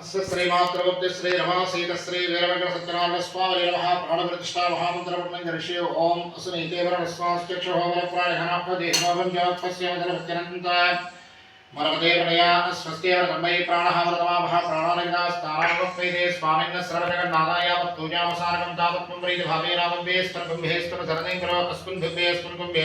अस्य श्रीमातृवद्य श्री रमासीत श्री वीरवेंकट सत्यनारायण स्वामी नमः। प्राणप्रतिष्ठा महामन्त्रवर्णं करिष्ये ॐ असुनीते वरस्वास्त्यक्षो वरप्राणघनापदे नवं जगत्पस्य वदलभत्यनन्त मरमदे प्रणया स्वस्त्येव तन्मयि प्राणः मृतमाभः प्राणानविदास्तारावत्वैते स्वामिन्न सर्वजगन्नाथाय वत्तूजामसारकं तावत्त्वं प्रीति भावेनावम्बे स्पर्गुम्भे स्पर् सरदं करो। अस्मिन् भुम्बे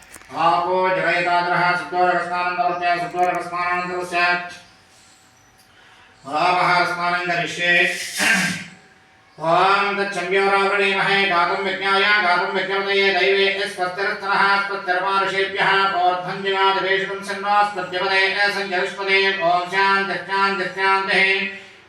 आपो जरयताद्रः सुत्वरकस्नानन्दवर्त्या सुत्वरकस्नानन्दरस्य रामः स्नानं करिष्ये ॐ तच्छम्योरावृणीमहे गातुं विज्ञाय गातुं विज्ञपतये दैवे स्वस्तिरस्तनः स्वस्तिर्मानुषेभ्यः पौर्धञ्जिवादिवेशकं सन्वास्पत्यपदे सञ्जरिष्पदे ॐ शान्तिश्चान्तिश्चान्तिः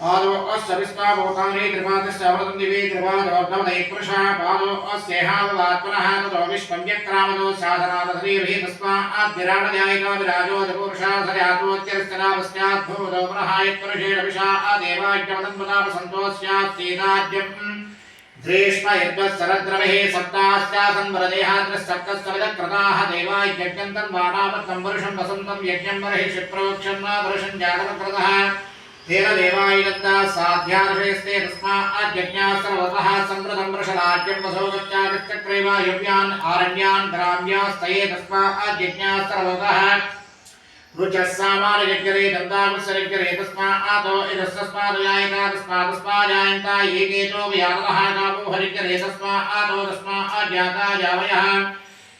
पादो अस्य विस्ताभूतानि त्रिपादश्चवरतं दिवे त्रिपादोर्धमदे पुरुषः पादो ततो विश्वं व्यक्रामदो साधनादधरीर्हि तस्माद्विराटध्यायिका विराजो पुरुषः सर्यातोत्यरस्तनावस्याद्भूतो पुनः यत्पुरुषेण विशा आदेवाज्यमदन्मदापसन्तोस्यास्तेदाज्यम् ध्रेष्म यद्वत्सरद्रवः सप्तास्यासन्वरदेहाद्रसप्तस्तविदकृताः देवायज्ञन्तम् वाणामत्तं वर्षं वसन्तं यज्ञं बर्हिषि प्रोक्षं न वर्षं जातवकृतः तेन देवायिनन्दा साध्यार्षयस्ते तस्माज्ञज्ञा सर्वतः सम्प्रदं वृषराज्यं वसोगत्यागश्चक्रेवायव्यान् आरण्यान् ग्राम्यास्तये तस्माज्ञज्ञा सर्वतः। रुचः सामानयज्ञरे दन्तावत्सरज्ञरे तस्मातो इदस्तस्मादुयायिता तस्मादस्माजायन्ता ये केचो व्यातः कामो हरिज्ञरे तस्मातो तस्माज्ञाता जावयः यत्परुषं यतरः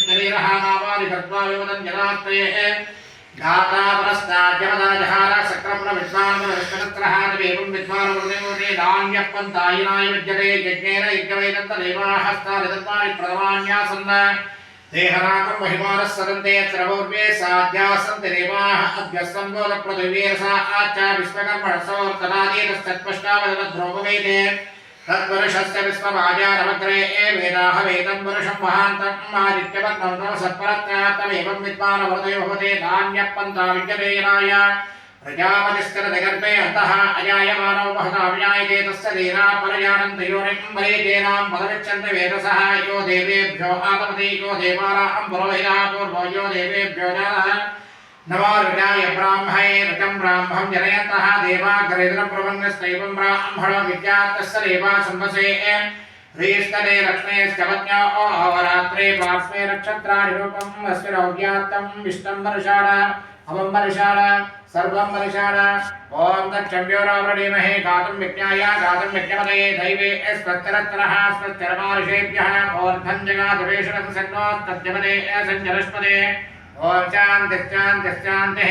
శరీరహానామాని గర్భావిమనం జనాత్రయే ఘాతాపరస్తాద్యమదాజహార సక్రమణ విద్వాన విష్ణత్రహాదేవం విద్వానమృతమూర్తి నాణ్యప్పం తాయినాయ విద్యతే యజ్ఞేన యజ్ఞవేదంత దేవాహస్తారిదత్వాని ప్రథమాన్యాసన్న దేహనాకం మహిమానः సరంతే త్రవూర్వే సాధ్యాసంతి దేవాः అభ్యస్తంబోధ ప్రతివేరసా ఆచా విశ్వకర్మ రసవర్తనాదీనశ్చత్పష్టావదన अभ्यस्तम्बोधप्रदिवीरसा आच्चा विश्वकर्मणसोर्तनादीतस्तत्पष्टावदनद्रोपवेदे तद्वर्षस्य विश्वमाजानमग्रे ए वेदाः वेदं वर्षं महान्तम् आदित्यवन्तं तव सत्परत्रात्तमेवं विद्वानवृतयो भवते नान्यप्पन्ता विद्यतेनाय प्रजापतिस्थिरदिगर्भे अन्तः अजायमानो महता विजायते तस्य देना परजानन्त योनिं वरेजेनां पदमिच्छन्ति वेदसः यो देवेभ्यो आतपति यो देवानां पुरोहितः पूर्वो यो देवेभ्यो जानः नवारुजाय ब्राह्मणे ऋतं ब्राह्मं जनयन्तः देवाग्रेदनं ब्राह्मणो विद्यात्तस्य देवा संवसे ह्रीस्तने अहोरात्रे पार्श्वे नक्षत्राणि रूपम् अस्मिरौज्ञात्तं विष्णं वर्षाण, अवं वर्षाण, सर्वं वर्षाण। ॐ तच्छम्योरावृणीमहे गातुं विज्ञाय गातुं विज्ञपदये दैवे स्वस्तिरस्त्रः स्वस्तिरमानुषेभ्यः ओर्धं जगादवेशनं सन्नोस्तद्यपदे सञ्जलस्पदे ॐ शान्तिश्चान्तिश्चान्तिः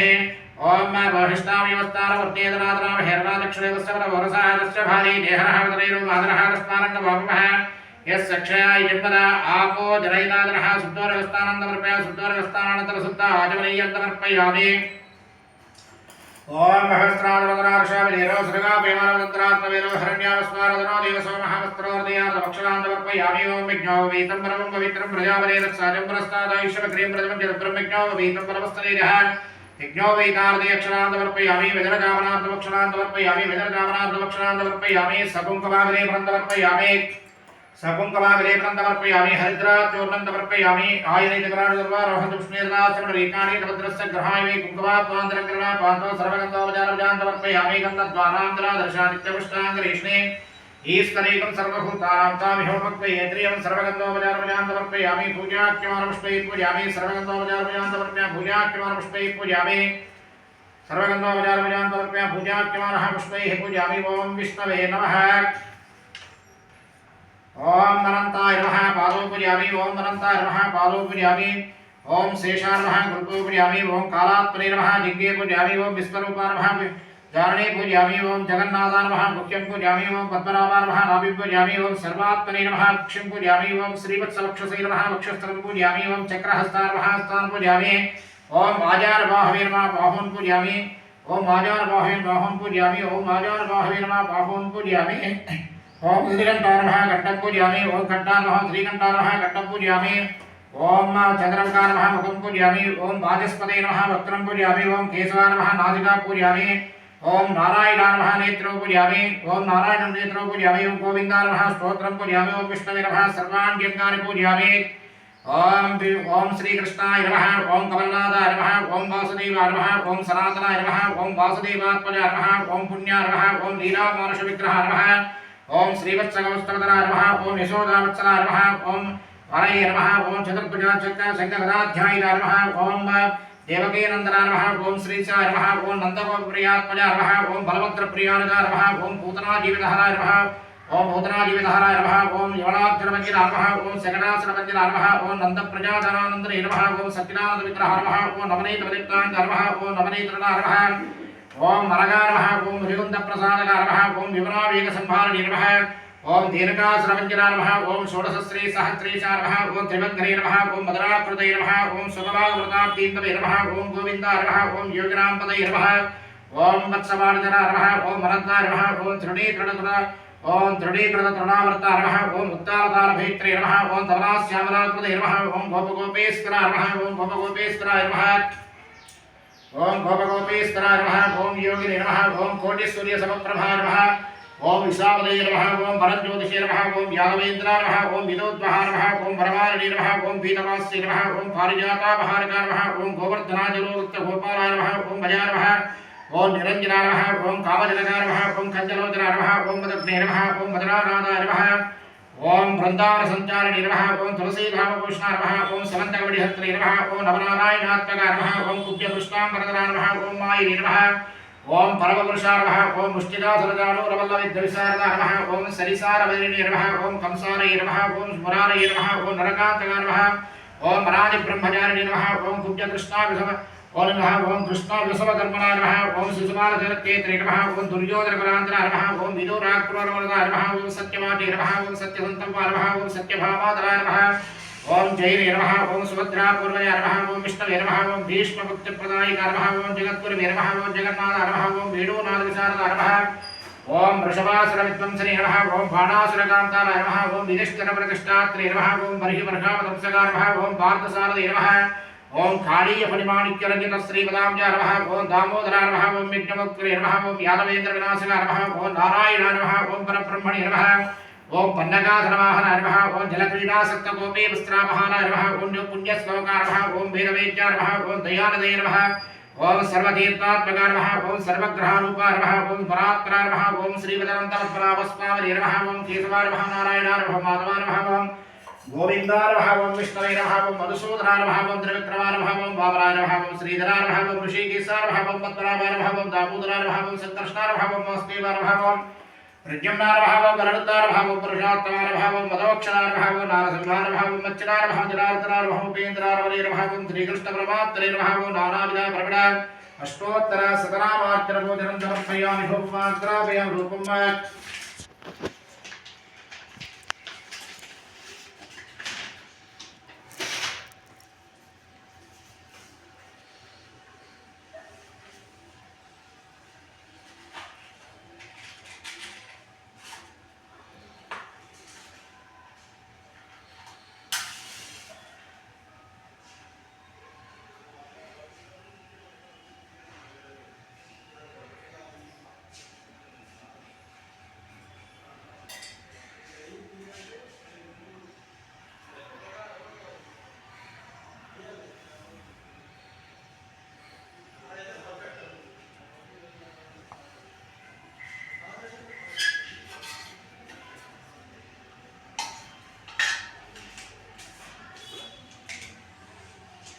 ॐ वहिष्ठामिवस्तारवर्तेदरातराम हेरणादक्षिणेवस्य भारी देहरः वदनैरो मादरः तस्मानङ्गभावः यस्य क्षया यन्मदा आपो जनैतादरः शुद्धोरवस्थानन्दवर्पया शुद्धोरवस्थानानन्तरशुद्ध आचमनीयन्तमर्पयामि ఓం మహస్రాణోమహస్రాణోమహరణ్యావస్మారదనోదేవసోమహస్త్రోదయాతమక్షరాంతమర్పయామియోమిజ్ఞోవీతం పరమం పవిత్రం ప్రజాపదేతసాజం పురస్తాదాయుష్వక్రీం ప్రథమం జలబ్రహ్మజ్ఞోవీతంపరమస్తరీరహాన్ యజ్ఞోవీతార్థయక్షరాంతమర్పయామి విదరకామనార్థమక్షరాంతమర్పయామి విదరకామనార్థమక్షరాంతమర్పయామి సపుంకమాగరే భ్రంతమర్పయామి सकुङ्कमाग्रेपनं समर्पयामि हरिद्राचूर्णं समर्पयामि आयुर्वेदकराणदुर्वारोहन्तुष्णीर्नाशमणरीकाणि तपद्रस्य ग्रहाय मे कुङ्कुमात्मान्तरकरणा पान्तो सर्वगन्धोपचारभुजान् समर्पयामि गन्धद्वारान्तरादर्शानित्यपुष्टाङ्गरीष्णे ईश्वरीकं सर्वभूतानां तामिहोमक्वयेत्रियं सर्वगन्धोपचारभुजान् समर्पयामि पूजाख्यमानपुष्पैः पूजयामि सर्वगन्धोपचारभुजान् समर्पयामि पूजाख्यमानपुष्पैः पूजयामि सर्वगन्धोपचारभुजान् समर्पयामि पूजाख्यमानः पुष्पैः पूजयामि ॐ विष्णवे नमः ओम अनंताय नमः पादौ पूजयामि ओम अनंताय नमः पादौ पूजयामि ओम शेषाय नमः गुरुतो पूजयामि ओम कालात्मने नमः जिह्वे पूजयामि ओम विश्वरूपाय नमः जारणे पूजयामि ओम जगन्नाथाय नमः मुख्यं पूजयामि ओम पद्मनाभाय नमः नाभिं पूजयामि ओम सर्वात्मने नमः क्षिं पूजयामि ओम श्रीवत्सवक्षसे नमः वक्षस्थलं पूजयामि ओम चक्रहस्ताय नमः हस्तान् पूजयामि ओम आजारबाहवे नमः बाहून् पूजयामि ओम आजार आजारबाहवे बाहून् पूजयामि ओम आजारबाहवे नमः बाहून् पूजयामि ओम श्रीकंठानः घट्टं पूजयामि, ओम घट्टानः श्रीकंठानः घट्टं पूजयामि, ओम चंद्रमका नमः मुखं पूजयामि, ओम वाचस्पते नमः वक्त्रं पूजयामि, ओम केशवा नमः नासिका पूजयामि, ओम नारायणा नमः नेत्रौ पूजयामि, ओम नारायणं नेत्रौ पूजयामि, ओम गोविन्दा नमः स्तोत्रं पूजयामि, ओम विष्णवे नमः सर्वाण्यङ्गानि पूजयामि, ओम ओम श्रीकृष्णाय नमः, ओम कमलनाथाय नमः, ओम वासुदेवाय नमः, ओम सनातनाय नमः, ओम वासुदेवात्मजाय नमः, ओम पुण्याय नमः, ओम लीलामानुषविग्रहाय नमः ओम श्रीवत्सगौस्तवतराय नमः ओम यशोदावत्सलाय नमः ओम वरये नमः ओम चतुर्भुजाचक्र शङ्खगदाध्यायिनाय नमः ओम देवकीनन्दनाय नमः ओम श्रीचाय नमः ओम नन्दगोप्रियात्मजाय नमः ओम बलभद्रप्रियाय नमः ओम पूतनाजीवितहराय नमः ओम भूतनाजीवितहराय नमः ओम यवनार्जुनमञ्जिराय नमः ओम सकटासुरमञ्जिराय नमः ओम नन्दप्रजाधनानन्दने नमः ओम सत्यनानन्दविग्रहाय नमः ओम नवनीतवदित्ताङ्गाय नमः ओम नवनीतरणाय नमः ओम मरगा नमः ओम मुनिकुंद प्रसादका नमः ओम विवरावेग संभारणे नमः ओम नमः ओम नमः ओम नमः ओम मदराकृते नमः ओम सुगमावृताब्दीन्तवे नमः ओम गोविन्दाय नमः ओम योगिनाम्पदये नमः ओम वत्सवार्जना नमः ओम नमः ओम तृणीतृणतृण ओम तृणीकृततृणावर्ता नमः ओम उत्तालतालभैत्रे नमः ओम धवलाश्यामलाकृते नमः ओम गोपगोपेश्वराय नमः ओम गोपगोपेश्वराय नमः ओम भवगोपेश्वराय नमः ओम योगिने नमः ओम कोटिसूर्य समप्रभाय नमः ओम विशामदये नमः ओम भरज्योतिषे नमः ओम यादवेन्द्राय नमः ओम विनोद्वहाय नमः ओम वरवारिणे नमः ओम पीतवास्य नमः ओम पारिजातापहारकाय नमः ओम गोवर्धनाजलोरुक्त गोपालाय नमः ओम भजाय नमः ओम निरञ्जनाय नमः ओम कामजनकाय नमः ओम कञ्जलोचनाय नमः ओम मदग्ने नमः ओम मदनानादाय नमः ओम वृंदावन संचारिणी नमः ओम तुलसी धामभूषणा नमः ओम समन्तकवडिहस्त्रे नमः ओम नवनारायणात्मका नमः ओम कुब्जपुष्पाम्बरधरा नमः ओम मायिनी नमः ओम परमपुरुषा नमः ओम मुष्टिकासुरजाणूरवल्लविद्विशारदा नमः ओम सरिसारवैरिणी नमः ओम कंसारये नमः ओम स्मरारये नमः ओम नरकान्तका नमः ओम राजब्रह्मचारिणी नमः ओम कुब्जकृष्णाभिसम ओम नमः ओम कृष्ण विषमकर्मणा नमः ओम शिशुपालधनकेत्रे नमः ओम दुर्योधनकुलान्तरा नमः ओम विदुराक्रोरवरदा नमः ओम सत्यवादी नमः ओम सत्यसन्तम्पा नमः ओम सत्यभामातरा नमः ओम जैने नमः ओम सुभद्रा पूर्वया नमः ओम विष्णवे नमः ओम भीष्मभक्तिप्रदायिका नमः ओम जगद्गुरुवे नमः ओम जगन्नाथ नमः ओम वेणुनाथविशारदा नमः ओम वृषभासुरविद्वंसने नमः ओम बाणासुरकान्ताय नमः ओम विदिष्टरप्रतिष्ठात्रे नमः ओम बर्हिवर्षावतंसका नमः ओम पार्थसारदे नमः ओम कालीय फणिमाणिक्य रंजित श्री पदाब्जा नमः ओम दामोदर नमः ओम यज्ञमुक्तरे नमः ओम यादवेन्द्र विनाशका नमः ओम नारायण नमः ओम परब्रह्मणे नमः ओम पन्नगासनवाहन नमः ओम जलक्रीडासक्त गोपी वस्त्रामहान नमः ओम पुण्यश्लोका नमः ओम वेदवेद्या नमः ओम दयानदे नमः ओम सर्वतीर्थात्मका नमः ओम सर्वग्रहारूपा नमः ओम परात्परा नमः ओम श्रीवदनन्तपरावस्वामरे नमः ओम केशवा नमः नारायण नमः माधवा नमः ओम गोविन्दारभः ओं विष्णवेरभः ओं मधुसूदनारभः ओं त्रिविक्रमारभः ओं वामनारभः ओं श्रीधरारभः ओं ऋषिकेशारभः ओं पद्मनाभारभः ओं दामोदरारभः ओं सङ्कर्षणारभः ओं वासुदेवारभः ओं प्रद्युम्नारभः ओं गरुडारभः ओं पुरुषोत्तमारभः ओं मदोक्षणारभः ओं नारसिंहारभः ओं मच्चनारभः जनार्दनारभः उपेन्द्रारवरेरभः ओं श्रीकृष्णपरमात्तरेरभः ओं नानाविधा प्रगणा अष्टोत्तर शतनामार्चनभोजनं समर्पयामि भोपमाग्रापयामि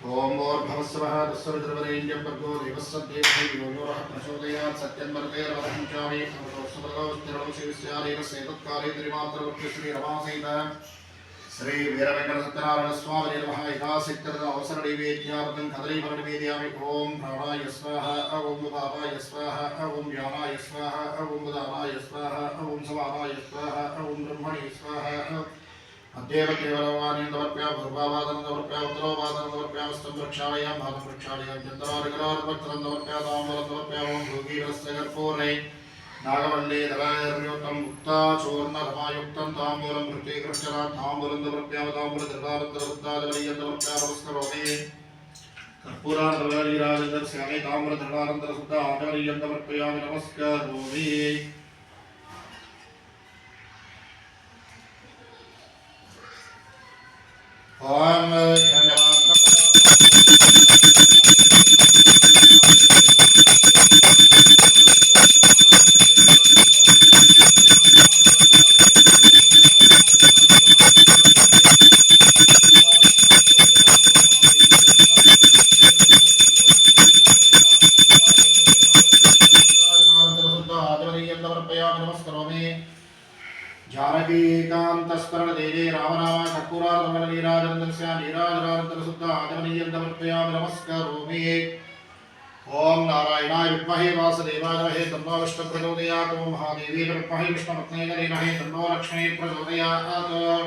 ओम भवस्वः दस्वरुद्रवरेण्यं भर्गो देवस्सद्देवै योनोरः प्रचोदयात् सत्यं वर्गे रवसञ्चामि अमृतोत्सवतो स्थिरं शिवस्यादेव सेतत्काले त्रिमात्रवर्त्य श्रीरमासहित श्री वीरवेङ्कटसत्यनारायणस्वामिने नमः यथा सिक्तद अवसरनिवेद्यार्थं कदलीफलनिवेदयामि ॐ प्राणाय स्वाहा ॐ उदानाय स्वाहा ॐ व्यानाय स्वाहा ॐ उदानाय स्वाहा ॐ समानाय स्वाहा ॐ ब्रह्मणे स्वाहा బ్రహ్మణి స్వాహ అద్దేవ కేవలవానేంద్రవర్ప్యా పూర్వావాదనందవర్ప్యా ఉత్తరోవాదనందవర్ప్యామస్తం ప్రక్షాళయాం భాగం ప్రక్షాళయాం చంద్రాదిగరార్భక్తరందవర్ప్యా తాంబరందవర్ప్యా ఓం భోగీరస్య కర్పూరై నాగవల్లి దళాయుక్తం ముక్తాచూర్ణ రమాయుక్తం తాంబూలం మృతీకృష్ణ తాంబూలం దృప్యామ తాంబూల దృఢానందరుద్దాదవరీయందవర్ప్యామస్కరోమి కర్పూరానందరాజందర్శ్యామి తాంబూల దృఢానందర శుద్ధ ఆదవరీయందవర్ప్యామి నమస్కరోమి ఓం or జానకీకాంతస్మరణ దేవే రామనామ కర్పూరాధమన నీరాజనందస్య నీరాజనానందన శుద్ధ ఆదమనీయందమర్పయామి నమస్కరోమి ఓం నారాయణాయ విద్మహే వాసుదేవాయ మహే తన్నో విష్ణు ప్రచోదయాత్ ఓం మహాదేవీ విద్మహే విష్ణుపత్నే గరీమహే తన్నో లక్ష్మీ ప్రచోదయాత్ ఓం